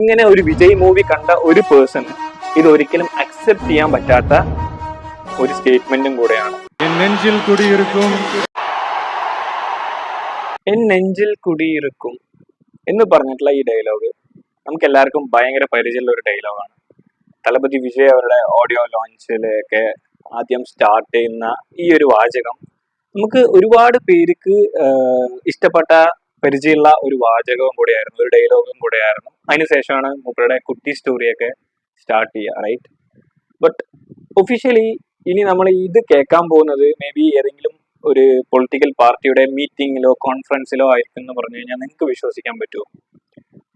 ഇങ്ങനെ ഒരു വിജയ് മൂവി കണ്ട ഒരു പേഴ്സൺ ഇത് ഒരിക്കലും അക്സെപ്റ്റ് ചെയ്യാൻ പറ്റാത്ത ഒരു സ്റ്റേറ്റ്മെന്റും കൂടെയാണ്. എൻ നെഞ്ചിൽ കുടിയിരിക്കും. കുടിയിരിക്കും എന്ന് പറഞ്ഞിട്ടുള്ള ഈ ഡയലോഗ് നമുക്ക് എല്ലാവർക്കും ഭയങ്കര പരിചയമുള്ള ഒരു ഡയലോഗാണ് തലപതി വിജയ് അവരുടെ ഓഡിയോ ലോഞ്ചിലൊക്കെ ആദ്യം സ്റ്റാർട്ട് ചെയ്യുന്ന ഈ ഒരു വാചകം നമുക്ക് ഒരുപാട് പേർക്ക് ഇഷ്ടപ്പെട്ട പരിചയമുള്ള ഒരു വാചകവും കൂടെയായിരുന്നു ഒരു ഡയലോഗും കൂടെയായിരുന്നു. അതിനുശേഷമാണ് മൂപ്പരുടെ കുട്ടി സ്റ്റോറിയൊക്കെ സ്റ്റാർട്ട് ചെയ്യുക റൈറ്റ് ബട്ട് ഒഫീഷ്യലി ഇനി നമ്മൾ ഇത് കേൾക്കാൻ പോകുന്നത് മേ ബി ഏതെങ്കിലും ഒരു പൊളിറ്റിക്കൽ പാർട്ടിയുടെ മീറ്റിങ്ങിലോ കോൺഫറൻസിലോ ആയിരിക്കും എന്ന് പറഞ്ഞു കഴിഞ്ഞാൽ നിങ്ങൾക്ക് വിശ്വസിക്കാൻ പറ്റുമോ?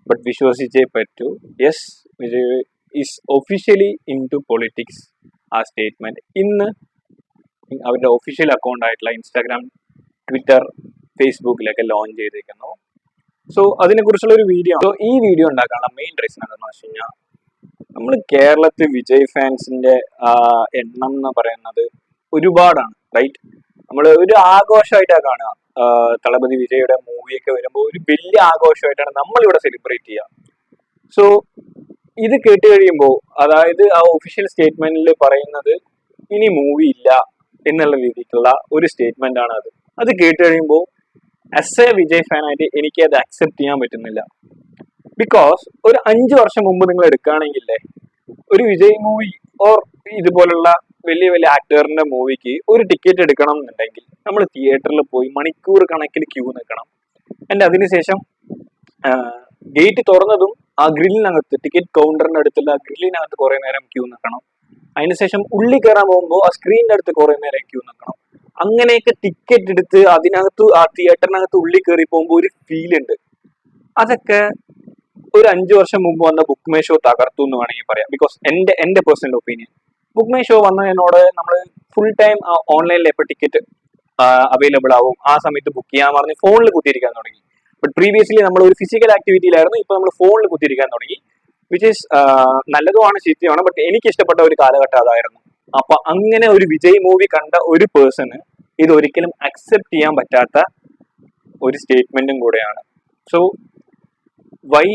ബട്ട് വിശ്വസിച്ചേ പറ്റൂ. Yes Vijay officially into politics ആ സ്റ്റേറ്റ്മെന്റ് ഇന്ന് അവരുടെ ഒഫീഷ്യൽ അക്കൗണ്ട് ആയിട്ടുള്ള ഇൻസ്റ്റാഗ്രാം ട്വിറ്റർ ഫേസ്ബുക്കിലൊക്കെ ലോഞ്ച് ചെയ്തിരിക്കുന്നു. സോ അതിനെക്കുറിച്ചുള്ള ഒരു വീഡിയോ. സോ ഈ വീഡിയോ ഉണ്ടാക്കാനുള്ള മെയിൻ റീസൺ എന്താണെന്ന് വെച്ച് കഴിഞ്ഞാൽ നമ്മൾ കേരളത്തിൽ വിജയ് ഫാൻസിന്റെ എണ്ണം എന്ന് പറയുന്നത് ഒരുപാടാണ് റൈറ്റ് നമ്മൾ ഒരു ആഘോഷമായിട്ടാണ് കാണുക. തളപതി വിജയുടെ മൂവിയൊക്കെ വരുമ്പോൾ ഒരു വലിയ ആഘോഷമായിട്ടാണ് നമ്മൾ ഇവിടെ സെലിബ്രേറ്റ് ചെയ്യുക. സോ ഇത് കേട്ട് കഴിയുമ്പോൾ അതായത് ആ ഒഫീഷ്യൽ സ്റ്റേറ്റ്മെന്റിൽ പറയുന്നത് ഇനി മൂവി ഇല്ല എന്നുള്ള രീതിക്കുള്ള ഒരു സ്റ്റേറ്റ്മെന്റ് ആണ് അത്. അത് കേട്ട് കഴിയുമ്പോൾ ആസ് എ വിജയ് ഫാൻ ആയിട്ട് എനിക്ക് അത് അക്സെപ്റ്റ് ചെയ്യാൻ പറ്റുന്നില്ല. ബിക്കോസ് ഒരു അഞ്ചു വർഷം മുമ്പ് നിങ്ങൾ എടുക്കുകയാണെങ്കിലേ ഒരു വിജയ് മൂവി ഓർ ഇതുപോലുള്ള വലിയ വലിയ ആക്ടറിന്റെ മൂവിക്ക് ഒരു ടിക്കറ്റ് എടുക്കണം എന്നുണ്ടെങ്കിൽ നമ്മൾ തിയേറ്ററിൽ പോയി മണിക്കൂർ കണക്കിന് ക്യൂ നിൽക്കണം. എന്റെ അതിനുശേഷം ഗേറ്റ് തുറന്നതും ആ ഗ്രില്ലിനകത്ത് ടിക്കറ്റ് കൗണ്ടറിന്റെ അടുത്തുള്ള ഗ്രില്ലിനകത്ത് കുറെ നേരം ക്യൂ നിൽക്കണം. അതിനുശേഷം ഉള്ളി കയറാൻ പോകുമ്പോൾ ആ സ്ക്രീനിന്റെ അടുത്ത് കുറെ നേരം ക്യൂ നിൽക്കണം. അങ്ങനെയൊക്കെ ടിക്കറ്റ് എടുത്ത് അതിനകത്ത് ആ തിയേറ്ററിനകത്ത് ഉള്ളിൽ കയറി പോകുമ്പോൾ ഒരു ഫീൽ ഉണ്ട്. അതൊക്കെ ഒരു അഞ്ചു വർഷം മുമ്പ് വന്ന ബുക്ക് മൈ ഷോ തകർത്തു എന്ന് വേണമെങ്കിൽ പറയാം. ബിക്കോസ് എന്റെ എന്റെ personal opinion Book My Show വന്നതിനോട് നമ്മൾ ഫുൾ ടൈം ഓൺലൈനിൽ എപ്പോൾ ടിക്കറ്റ് അവൈലബിൾ ആവും ആ സമയത്ത് ബുക്ക് ചെയ്യാൻ പറഞ്ഞ് ഫോണിൽ കുത്തിയിരിക്കാൻ തുടങ്ങി. ബട്ട് പ്രീവിയസ്ലി നമ്മൾ ഒരു ഫിസിക്കൽ ആക്ടിവിറ്റിയിലായിരുന്നു ഇപ്പൊ നമ്മൾ ഫോണിൽ കുത്തിയിരിക്കാൻ തുടങ്ങി. വിച്ച് ഈസ് നല്ലതുമാണ് ചീത്തയുമാണ് ബട്ട് എനിക്ക് ഇഷ്ടപ്പെട്ട ഒരു കാലഘട്ടം അതായിരുന്നു. അപ്പൊ അങ്ങനെ ഒരു വിജയ് മൂവി കണ്ട ഒരു പേഴ്സണ് ഇത് ഒരിക്കലും അക്സെപ്റ്റ് ചെയ്യാൻ പറ്റാത്ത ഒരു സ്റ്റേറ്റ്മെന്റും കൂടെയാണ്. സോ വൈ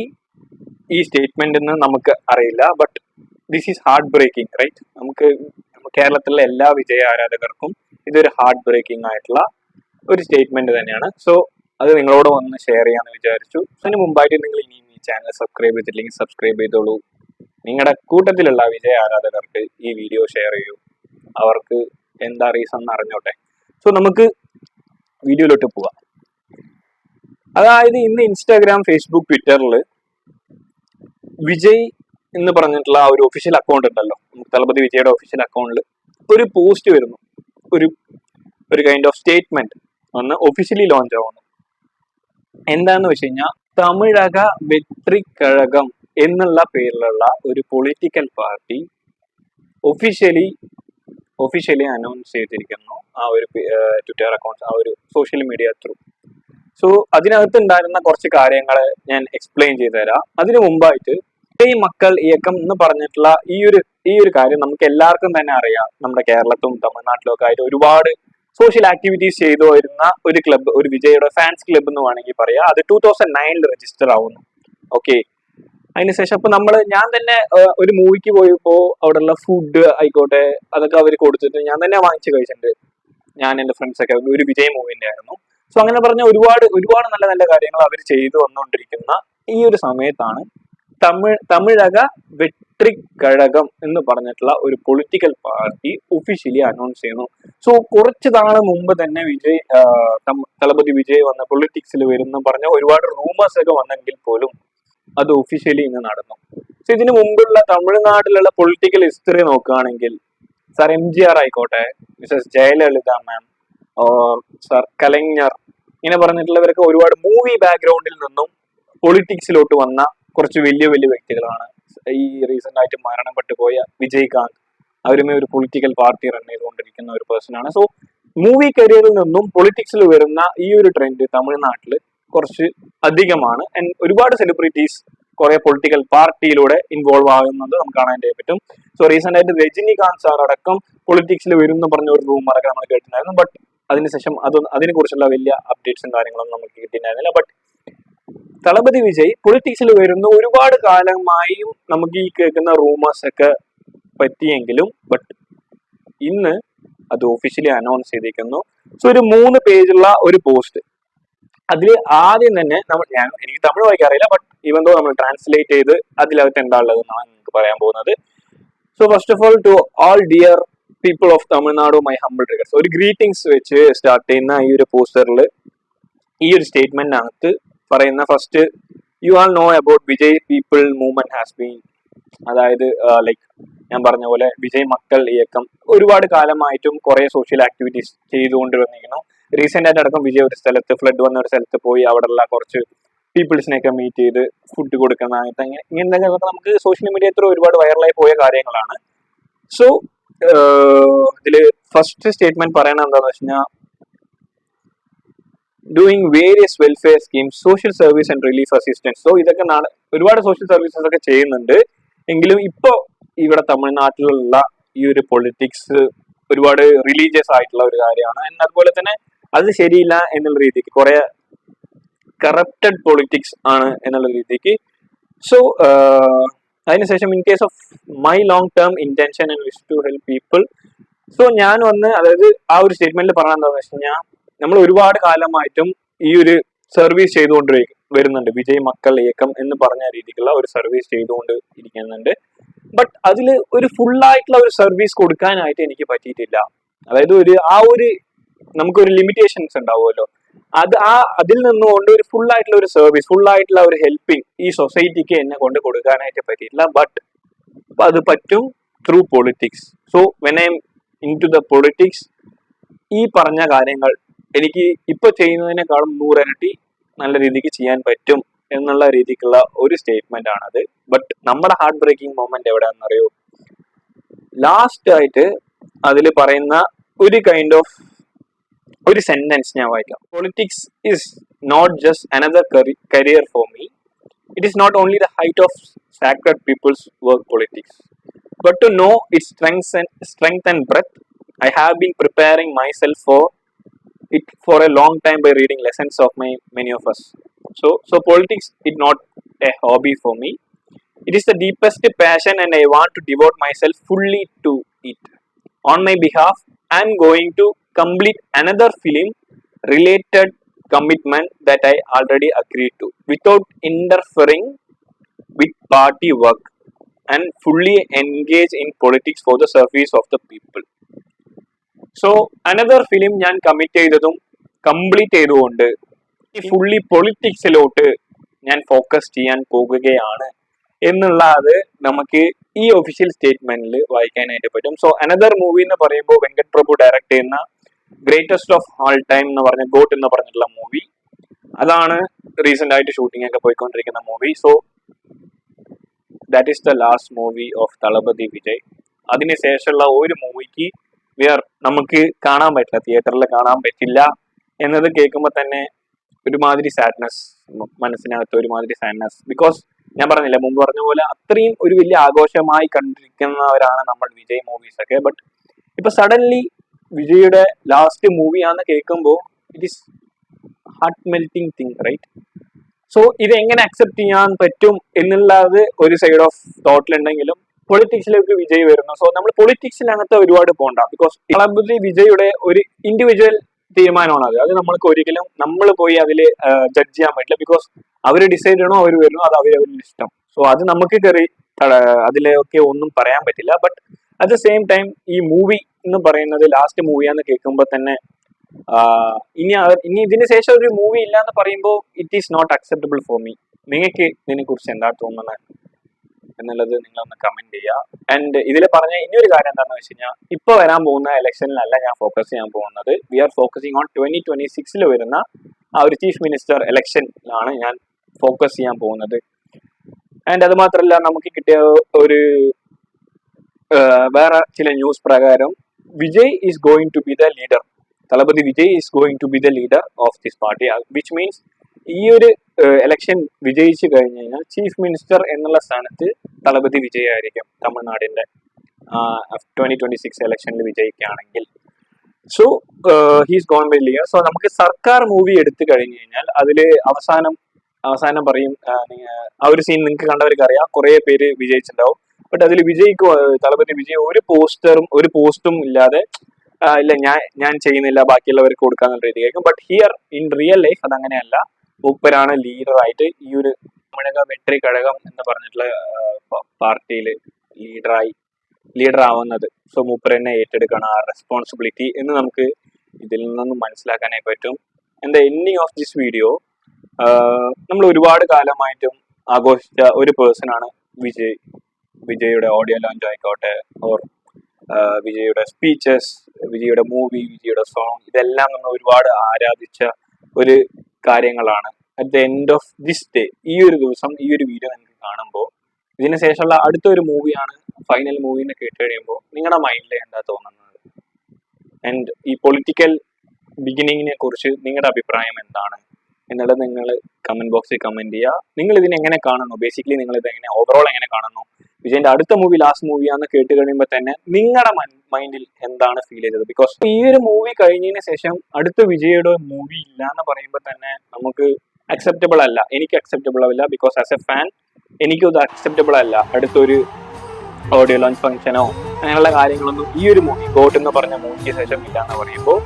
ഈ സ്റ്റേറ്റ്മെന്റ് എന്ന് നമുക്ക് അറിയില്ല but this is heart breaking right നമുക്ക് കേരളത്തിലെ എല്ലാ വിജയ ആരാധകർക്കും ഇതൊരു ഹാർട്ട് ബ്രേക്കിംഗ് ആയിട്ടുള്ള ഒരു സ്റ്റേറ്റ്മെന്റ് തന്നെയാണ്. സോ അത് നിങ്ങളോട് വന്ന് ഷെയർ ചെയ്യാന്ന് വിചാരിച്ചു. അതിന് മുമ്പായിട്ട് നിങ്ങൾ ഇനിയും ഈ ചാനൽ സബ്സ്ക്രൈബ് ചെയ്തിട്ടില്ലെങ്കിൽ സബ്സ്ക്രൈബ് ചെയ്തോളൂ. നിങ്ങളുടെ കൂട്ടത്തിലുള്ള വിജയ ആരാധകർക്ക് ഈ വീഡിയോ ഷെയർ ചെയ്യൂ. അവർക്ക് എന്താ റീസൺ എന്ന് അറിഞ്ഞോട്ടെ. സോ നമുക്ക് വീഡിയോയിലോട്ട് പോവാം. അതായത് ഇന്ന് ഇൻസ്റ്റാഗ്രാം ഫേസ്ബുക്ക് ട്വിറ്ററിൽ വിജയ് എന്ന് പറഞ്ഞിട്ടുള്ള ആ ഒരു ഒഫീഷ്യൽ അക്കൗണ്ട് ഉണ്ടല്ലോ. തലപതി വിജയുടെ ഒഫീഷ്യൽ അക്കൗണ്ടിൽ ഒരു പോസ്റ്റ് വരുന്നു. ഒരു ഒരു കൈൻഡ് ഓഫ് സ്റ്റേറ്റ്മെന്റ് ഒന്ന് ഒഫീഷ്യലി ലോഞ്ച് ആവുന്നു. എന്താന്ന് വെച്ച് കഴിഞ്ഞാൽ തമിഴക വെട്രിക്കഴകം എന്നുള്ള പേരിലുള്ള ഒരു political party officially officially announce ചെയ്തിരിക്കുന്നു ആ ഒരു ട്വിറ്റർ അക്കൗണ്ട് ആ ഒരു സോഷ്യൽ മീഡിയ ത്രൂ സോ അതിനകത്ത് ഉണ്ടായിരുന്ന കുറച്ച് കാര്യങ്ങൾ ഞാൻ എക്സ്പ്ലെയിൻ ചെയ്തു തരാം അതിനു മുമ്പായിട്ട് ഈ മക്കൾ ഇയക്കം എന്ന് പറഞ്ഞിട്ടുള്ള ഈ ഒരു ഈ ഒരു കാര്യം നമുക്ക് എല്ലാവർക്കും തന്നെ അറിയാം. നമ്മുടെ കേരളത്തും തമിഴ്നാട്ടിലും ഒക്കെ ആയിട്ട് ഒരുപാട് സോഷ്യൽ ആക്ടിവിറ്റീസ് ചെയ്തു വരുന്ന ഒരു ക്ലബ്ബ് ഒരു വിജയുടെ ഫാൻസ് ക്ലബ്ബ് എന്ന് വേണമെങ്കിൽ പറയാം. അത് ടൂ തൗസൻഡ് നയനിൽ രജിസ്റ്റർ ആവുന്നു. ഓക്കെ അതിനുശേഷം അപ്പൊ നമ്മൾ ഞാൻ തന്നെ ഒരു മൂവിക്ക് പോയപ്പോ അവിടെയുള്ള ഫുഡ് ആയിക്കോട്ടെ അതൊക്കെ അവർ കൊടുത്തിട്ട് ഞാൻ തന്നെ വാങ്ങിച്ചു കഴിച്ചിട്ടുണ്ട്. ഞാൻ എന്റെ ഫ്രണ്ട്സ് ഒക്കെ ഒരു വിജയ് മൂവിന്റെ ആയിരുന്നു. സോ അങ്ങനെ പറഞ്ഞ ഒരുപാട് ഒരുപാട് നല്ല നല്ല കാര്യങ്ങൾ അവർ ചെയ്തു വന്നുകൊണ്ടിരിക്കുന്ന ഈ ഒരു സമയത്താണ് തമിഴ് തമിഴക വെട്രി ഘടകം എന്ന് പറഞ്ഞിട്ടുള്ള ഒരു പൊളിറ്റിക്കൽ പാർട്ടി ഒഫീഷ്യലി അനൗൺസ് ചെയ്യുന്നു. സോ കുറച്ച് നാൾ മുമ്പ് തന്നെ വിജയ് തളപതി വിജയ് വന്ന പൊളിറ്റിക്സിൽ വരുന്ന പറഞ്ഞ ഒരുപാട് റൂമേഴ്സ് ഒക്കെ വന്നെങ്കിൽ പോലും അത് ഒഫീഷ്യലി ഇന്ന് നടന്നു. സോ ഇതിനു മുമ്പുള്ള തമിഴ്നാട്ടിലുള്ള പൊളിറ്റിക്കൽ ഹിസ്റ്ററി നോക്കുകയാണെങ്കിൽ സാർ എം ജി ആർ ആയിക്കോട്ടെ Mrs Jayalalitha ma'am sir Kalaignar ഇങ്ങനെ പറഞ്ഞിട്ടുള്ളവരൊക്കെ ഒരുപാട് മൂവി ബാക്ക്ഗ്രൗണ്ടിൽ നിന്നും പൊളിറ്റിക്സിലോട്ട് വന്ന കുറച്ച് വലിയ വലിയ വ്യക്തികളാണ്. ഈ റീസെന്റ് ആയിട്ട് മരണപ്പെട്ടു പോയ വിജയ്കാന്ത്. അവരുമേ ഒരു പൊളിറ്റിക്കൽ പാർട്ടി റൺ ചെയ്തുകൊണ്ടിരിക്കുന്ന ഒരു പേഴ്സൺ ആണ്. സോ മൂവി കരിയറിൽ നിന്നും പൊളിറ്റിക്സിൽ വരുന്ന ഈ ഒരു ട്രെൻഡ് തമിഴ്നാട്ടിൽ കുറച്ച് അധികമാണ്. ആൻഡ് ഒരുപാട് സെലിബ്രിറ്റീസ് കുറെ പൊളിറ്റിക്കൽ പാർട്ടിയിലൂടെ ഇൻവോൾവ് ആകുന്നത് നമുക്ക് കാണാൻ പറ്റും. സോ റീസെന്റ് ആയിട്ട് രജനികാന്ത് സാർ അടക്കം പൊളിറ്റിക്സിൽ വരും എന്ന് പറഞ്ഞ ഒരു റൂമറൊക്കെ നമ്മൾ കേട്ടിട്ടുണ്ടായിരുന്നു. ബട്ട് അതിനുശേഷം അത് അതിനെ കുറിച്ചുള്ള വലിയ അപ്ഡേറ്റ്സും കാര്യങ്ങളൊന്നും നമുക്ക് കിട്ടിയിട്ടുണ്ടായിരുന്നില്ല ബട്ട് തളപതി വിജയ് പൊളിറ്റിക്സിൽ വരുന്ന ഒരുപാട് കാലമായും നമുക്ക് ഈ കേൾക്കുന്ന റൂമേഴ്സ് ഒക്കെ പറ്റിയെങ്കിലും ബട്ട് ഇന്ന് അത് ഒഫീഷ്യലി അനൗൺസ് ചെയ്തിരിക്കുന്നു. സോ ഒരു മൂന്ന് പേജുള്ള ഒരു പോസ്റ്റ് അതിൽ ആദ്യം തന്നെ നമ്മൾ ഞാൻ എനിക്ക് തമിഴ് വായിക്കാറില്ല ബട്ട് ഈവൻ ദോ നമ്മൾ ട്രാൻസ്ലേറ്റ് ചെയ്ത് അതിലകത്ത് എന്താ ഉള്ളത് എന്നാണ് നിങ്ങൾക്ക് പറയാൻ പോകുന്നത്. So first of all to all dear people of Tamil Nadu my humble regards ഒരു ഗ്രീറ്റിംഗ്സ് വെച്ച് സ്റ്റാർട്ട് ചെയ്യുന്ന ഈ ഒരു പോസ്റ്ററിൽ ഈ ഒരു സ്റ്റേറ്റ്മെന്റിനകത്ത് പറയുന്ന first you all know about Vijay people movement has been അതായത് ലൈക്ക് ഞാൻ പറഞ്ഞ പോലെ വിജയ് മക്കൾ ഇയക്കം ഒരുപാട് കാലമായിട്ടും കുറെ സോഷ്യൽ ആക്ടിവിറ്റീസ് ചെയ്തുകൊണ്ട് വന്നിരിക്കുന്നു റീസെന്റ് ആയിട്ട് അടക്കം വിജയ് ഒരു സ്ഥലത്ത് ഫ്ലഡ് വന്ന ഒരു സ്ഥലത്ത് പോയി അവിടെയുള്ള കുറച്ച് പീപ്പിൾസിനെയൊക്കെ മീറ്റ് ചെയ്ത് ഫുഡ് കൊടുക്കുന്നതായിട്ട് അങ്ങനെ ഇങ്ങനെ നമുക്ക് സോഷ്യൽ മീഡിയ ത്രൂ ഒരുപാട് വൈറലായി പോയ കാര്യങ്ങളാണ്. സോ ഇതിൽ ഫസ്റ്റ് സ്റ്റേറ്റ്മെന്റ് പറയണത് എന്താണെന്ന് വെച്ച് കഴിഞ്ഞാൽ doing various welfare schemes social service and relief assistance so ഇതൊക്കെ നാട് ഒരുപാട് സോഷ്യൽ സർവീസസ് ഒക്കെ ചെയ്യുന്നുണ്ട്. എങ്കിലും ഇപ്പോ ഇവിടെ തമിഴ്നാട്ടിലുള്ള ഈ ഒരു പൊളിറ്റിക്സ് ഒരുപാട് റിലീജിയസ് ആയിട്ടുള്ള ഒരു കാര്യമാണ്. അതുപോലെ തന്നെ അത് ശരിയില്ല എന്നുള്ള രീതിക്ക് കുറെ കറപ്റ്റഡ് പൊളിറ്റിക്സ് ആണ് എന്നുള്ള രീതിക്ക്. സോ അതിനുശേഷം in case of my long term intention and wish to help people so ഞാൻ വന്ന് അതായത് ആ ഒരു സ്റ്റേറ്റ്മെന്റിൽ പറഞ്ഞ എന്താണെന്ന് വെച്ച് കഴിഞ്ഞാൽ നമ്മൾ ഒരുപാട് കാലമായിട്ടും ഈ ഒരു സർവീസ് ചെയ്തുകൊണ്ട് വരുന്നുണ്ട്. വിജയ് മക്കൾ ഇയക്കം എന്ന് പറഞ്ഞ രീതിക്കുള്ള ഒരു സർവീസ് ചെയ്തുകൊണ്ട് ഇരിക്കുന്നുണ്ട്. ബട്ട് അതിൽ ഒരു ഫുള്ളായിട്ടുള്ള ഒരു സർവീസ് കൊടുക്കാനായിട്ട് എനിക്ക് പറ്റിയിട്ടില്ല. അതായത് ഒരു ആ ഒരു നമുക്കൊരു ലിമിറ്റേഷൻസ് ഉണ്ടാവുമല്ലോ. അത് ആ അതിൽ നിന്നുകൊണ്ട് ഒരു ഫുൾ ആയിട്ടുള്ള ഒരു സർവീസ് ഫുൾ ആയിട്ടുള്ള ഒരു ഹെൽപ്പിംഗ് ഈ സൊസൈറ്റിക്ക് എന്നെ കൊണ്ട് കൊടുക്കാനായിട്ട് പറ്റിയിട്ടില്ല. ബട്ട് അത് പറ്റും through politics so when I am into the politics ഈ പറഞ്ഞ കാര്യങ്ങൾ എനിക്ക് ഇപ്പൊ ചെയ്യുന്നതിനേക്കാളും നൂറിരട്ടി നല്ല രീതിക്ക് ചെയ്യാൻ പറ്റും എന്നുള്ള രീതിക്കുള്ള ഒരു സ്റ്റേറ്റ്മെന്റ് ആണത്. ബട്ട് നമ്മുടെ ഹാർട്ട് ബ്രേക്കിംഗ് മൊമെന്റ് എവിടെയാണെന്നറിയോ? ലാസ്റ്റ് ആയിട്ട് അതിൽ പറയുന്ന ഒരു കൈൻഡ് ഓഫ് ഒരു സെന്റൻസ് ഞാൻ വായിക്കാം politics is not just another career for me it is not only the height of sacred people's work politics but to know its strengths and strength and breadth i have been preparing myself for it for a long time by reading lessons of my many of us so so politics is not a hobby for me it is the deepest passion and i want to devote myself fully to it on my behalf i am going to complete another film related commitment that i already agreed to without interfering with party work and fully engage in politics for the service of the people. So another film ഞാൻ commit ചെയ്തതും complete ചെയ്തുകൊണ്ട് ഈ fully പൊളിറ്റിക്സിലോട്ട് ഞാൻ focus ചെയ്യാൻ പോകുകയാണ് എന്നുള്ള അത് നമുക്ക് ഈ ഒഫീഷ്യൽ സ്റ്റേറ്റ്മെന്റിൽ വായിക്കാനായിട്ട് പറ്റും സോ അനദർ മൂവി എന്ന് പറയുമ്പോൾ വെങ്കട് പ്രഭു ഡയറക്ട് ചെയ്യുന്ന ഗ്രേറ്റസ്റ്റ് ഓഫ് ആൾ ടൈം എന്ന് പറഞ്ഞ ഗോട്ട് എന്ന് പറഞ്ഞിട്ടുള്ള മൂവി അതാണ് റീസെന്റ് ആയിട്ട് ഷൂട്ടിംഗ് ഒക്കെ പോയിക്കൊണ്ടിരിക്കുന്ന movie so that is the last movie of Thalapathy Vijay. അതിനുശേഷമുള്ള ഒരു മൂവിക്ക് വി ആർ നമുക്ക് കാണാൻ പറ്റില്ല തിയേറ്ററിൽ കാണാൻ പറ്റില്ല എന്നത് കേൾക്കുമ്പോൾ തന്നെ ഒരുമാതിരി സാഡ്നെസ് മനസ്സിനകത്ത് ഒരുമാതിരി സാഡ്നെസ് ബിക്കോസ് ഞാൻ പറഞ്ഞില്ല മുമ്പ് പറഞ്ഞ പോലെ അത്രയും ഒരു വലിയ ആഘോഷമായി കണ്ടിരിക്കുന്നവരാണ് നമ്മൾ വിജയ് മൂവീസ് ഒക്കെ. ബട്ട് ഇപ്പൊ സഡൻലി വിജയുടെ ലാസ്റ്റ് മൂവിയാന്ന് കേൾക്കുമ്പോൾ it is heart melting thing right so ഇത് എങ്ങനെ അക്സെപ്റ്റ് ചെയ്യാൻ പറ്റും എന്നുള്ളത് ഒരു സൈഡ് ഓഫ് തോട്ടിലുണ്ടെങ്കിലും പൊളിറ്റിക്സിലേക്ക് വിജയ് വരുന്നു. സോ നമ്മൾ പൊളിറ്റിക്സിനകത്ത് ഒരുപാട് പോണ്ട. ബിക്കോസ് കളബുദ്ധി വിജയുടെ ഒരു ഇൻഡിവിജ്വൽ തീരുമാനമാണ് അത്. അത് നമ്മൾക്ക് ഒരിക്കലും നമ്മൾ പോയി അതിൽ ജഡ്ജ് ചെയ്യാൻ പറ്റില്ല. ബിക്കോസ് അവർ ഡിസൈഡ് ചെയ്യണോ അവർ വരുന്നു അത് അവരവരുടെ ഇഷ്ടം. സോ അത് നമുക്ക് കയറി അതിലൊക്കെ ഒന്നും പറയാൻ പറ്റില്ല. But at the same time ഈ മൂവി എന്ന് പറയുന്നത് ലാസ്റ്റ് മൂവിയാന്ന് കേൾക്കുമ്പോൾ തന്നെ ഇനി ഇനി ഇതിന് ശേഷം ഒരു മൂവി ഇല്ല എന്ന് പറയുമ്പോൾ it is not acceptable for me നിങ്ങൾക്ക് ഇതിനെ കുറിച്ച് എന്താ തോന്നുന്നത്? എന്നുള്ളത് നിങ്ങൾ ഒന്ന് കമന്റ് ചെയ്യുക ആൻഡ് ഇതിൽ പറഞ്ഞ ഇനിയൊരു കാര്യം എന്താണെന്ന് വെച്ച് കഴിഞ്ഞാൽ ഇപ്പൊ വരാൻ പോകുന്ന ഇലക്ഷനിലല്ല ഞാൻ ഫോക്കസ് ചെയ്യാൻ പോകുന്നത്. We are focusing on twenty twenty സിക്സിൽ വരുന്ന ആ ഒരു ചീഫ് മിനിസ്റ്റർ ഇലക്ഷനിലാണ് ഞാൻ ഫോക്കസ് ചെയ്യാൻ പോകുന്നത്. ആൻഡ് അത് മാത്രമല്ല നമുക്ക് കിട്ടിയ ഒരു വേറെ ചില ന്യൂസ് പ്രകാരം Vijay is going to be the leader Thalapathy Vijay is going to be the leader of this party which means ഈ ഒരു എലക്ഷൻ വിജയിച്ചു കഴിഞ്ഞു കഴിഞ്ഞാൽ ചീഫ് മിനിസ്റ്റർ എന്നുള്ള സ്ഥാനത്ത് തളപതി വിജയ് ആയിരിക്കും തമിഴ്നാടിന്റെ ട്വന്റി ട്വന്റി സിക്സ് ഇലക്ഷനിൽ വിജയിക്കുകയാണെങ്കിൽ. So he's gone by liar so നമുക്ക് സർക്കാർ മൂവി എടുത്തു കഴിഞ്ഞു കഴിഞ്ഞാൽ അതിൽ അവസാനം അവസാനം പറയും ആ ഒരു സീൻ നിങ്ങൾക്ക് കണ്ടവർക്ക് അറിയാം കുറെ പേര് വിജയിച്ചിട്ടുണ്ടാവും. ബട്ട് അതിൽ വിജയിക്ക് തളപതി വിജയ് ഒരു പോസ്റ്ററും ഒരു പോസ്റ്റും ഇല്ലാതെ ഇല്ല ഞാൻ ഞാൻ ചെയ്യുന്നില്ല ബാക്കിയുള്ളവർക്ക് കൊടുക്കാന്നുള്ള രീതിയായിരിക്കും but here in real life അതങ്ങനെയല്ല. മൂപ്പരാണ് ലീഡറായിട്ട് ഈ ഒരു തമിഴക വെട്രി കഴകം എന്ന് പറഞ്ഞിട്ടുള്ള പാർട്ടിയിൽ ലീഡറായി ലീഡർ ആവുന്നത്. സോ മൂപ്പർ തന്നെ ഏറ്റെടുക്കണം ആ റെസ്പോൺസിബിലിറ്റി എന്ന് നമുക്ക് ഇതിൽ നിന്നും മനസ്സിലാക്കാനായി പറ്റും. In the ending of this video നമ്മൾ ഒരുപാട് കാലമായിട്ടും ആഘോഷിച്ച ഒരു പേഴ്സൺ ആണ് വിജയ്. വിജയുടെ ഓഡിയോ ലോഞ്ച് ആയിക്കോട്ടെ. ഓർ വിജയുടെ സ്പീച്ചസ് വിജയുടെ മൂവി വിജയുടെ സോങ് ഇതെല്ലാം നമ്മൾ ഒരുപാട് ആരാധിച്ച ഒരു കാര്യങ്ങളാണ്. At the end of this day ഈ ഒരു ദിവസം ഈ ഒരു വീഡിയോ നിങ്ങൾക്ക് കാണുമ്പോൾ ഇതിന് ശേഷമുള്ള അടുത്ത ഒരു മൂവിയാണ് ഫൈനൽ മൂവി എന്ന് കേട്ട് കഴിയുമ്പോൾ നിങ്ങളുടെ മൈൻഡിൽ എന്താ തോന്നുന്നത്? ആൻഡ് ഈ പൊളിറ്റിക്കൽ ബിഗിനിങ്ങിനെ കുറിച്ച് നിങ്ങളുടെ അഭിപ്രായം എന്താണ്? എന്നുള്ളത് നിങ്ങൾ കമന്റ് ബോക്സിൽ കമന്റ് ചെയ്യുക. നിങ്ങൾ ഇതിനെ എങ്ങനെ കാണുന്നു? ബേസിക്കലി നിങ്ങൾ ഇത് എങ്ങനെ ഓവറോൾ എങ്ങനെ കാണുന്നു? വിജയന്റെ അടുത്ത മൂവി ലാസ്റ്റ് മൂവിയാന്ന് കേട്ട് കഴിയുമ്പോൾ തന്നെ നിങ്ങളുടെ മൈൻഡിൽ എന്താണ് ഫീൽ ചെയ്തത്? ബിക്കോസ് ഈ ഒരു മൂവി കഴിഞ്ഞതിന് ശേഷം അടുത്ത വിജയുടെ മൂവി ഇല്ല എന്ന് പറയുമ്പോൾ തന്നെ നമുക്ക് അക്സെപ്റ്റബിൾ അല്ല. എനിക്ക് അക്സെപ്റ്റബിൾ അല്ല ബിക്കോസ് ആസ് എ ഫാൻ എനിക്കും ഇത് അക്സെപ്റ്റബിൾ അല്ല. അടുത്തൊരു ഓഡിയോ ലോഞ്ച് ഫംഗ്ഷനോ അങ്ങനെയുള്ള കാര്യങ്ങളൊന്നും ഈ ഒരു മൂവി ഗോട്ട് എന്ന് പറഞ്ഞ മൂവിക്ക് ശേഷം ഇല്ല എന്ന് പറയുമ്പോൾ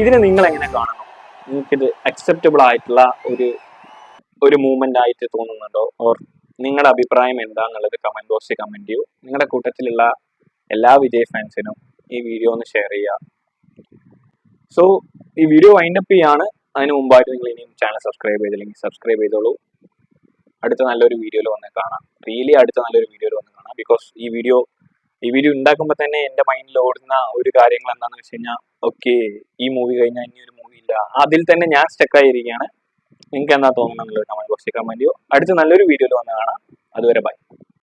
ഇതിനെ നിങ്ങൾ എങ്ങനെ കാണണം നിങ്ങൾക്കിത് അക്സെപ്റ്റബിൾ ആയിട്ടുള്ള ഒരു ഒരു മൂവ്മെന്റ് ആയിട്ട് തോന്നുന്നുണ്ടോ? ഓർ നിങ്ങളുടെ അഭിപ്രായം എന്താന്നുള്ളത് കമന്റ് ബോക്സിൽ കമന്റ് ചെയ്യൂ. നിങ്ങളുടെ കൂട്ടത്തിലുള്ള എല്ലാ വിജയ് ഫാൻസിനും ഈ വീഡിയോ ഒന്ന് ഷെയർ ചെയ്യുക. സോ ഈ വീഡിയോ വൈൻഡപ്പ് ചെയ്യാണ്. അതിന് മുമ്പായിട്ട് നിങ്ങൾ ഇനിയും ചാനൽ സബ്സ്ക്രൈബ് ചെയ്തില്ലെങ്കിൽ സബ്സ്ക്രൈബ് ചെയ്തോളൂ. അടുത്ത നല്ലൊരു വീഡിയോയിൽ വന്ന് കാണാം. റിയലി അടുത്ത നല്ലൊരു വീഡിയോയിൽ വന്ന് കാണാം. ബിക്കോസ് ഈ വീഡിയോ ഈ വീഡിയോ ഉണ്ടാക്കുമ്പോൾ തന്നെ എന്റെ മൈൻഡിൽ ഓടുന്ന ഒരു കാര്യങ്ങൾ എന്താണെന്ന് വെച്ച് കഴിഞ്ഞാൽ ഓക്കെ ഈ മൂവി കഴിഞ്ഞാൽ ഇനി ഒരു മൂവി ഇല്ല. അതിൽ തന്നെ ഞാൻ സ്റ്റക്ക് ആയിരിക്കുകയാണ്. നിങ്ങൾക്ക് എന്താ തോന്നുന്നത്? കമന്റ് ബോക്സിൽ കമന്റ് ചെയ്യൂ. അടുത്ത നല്ലൊരു വീഡിയോയിൽ വന്ന് കാണാം. അതുവരെ ബൈ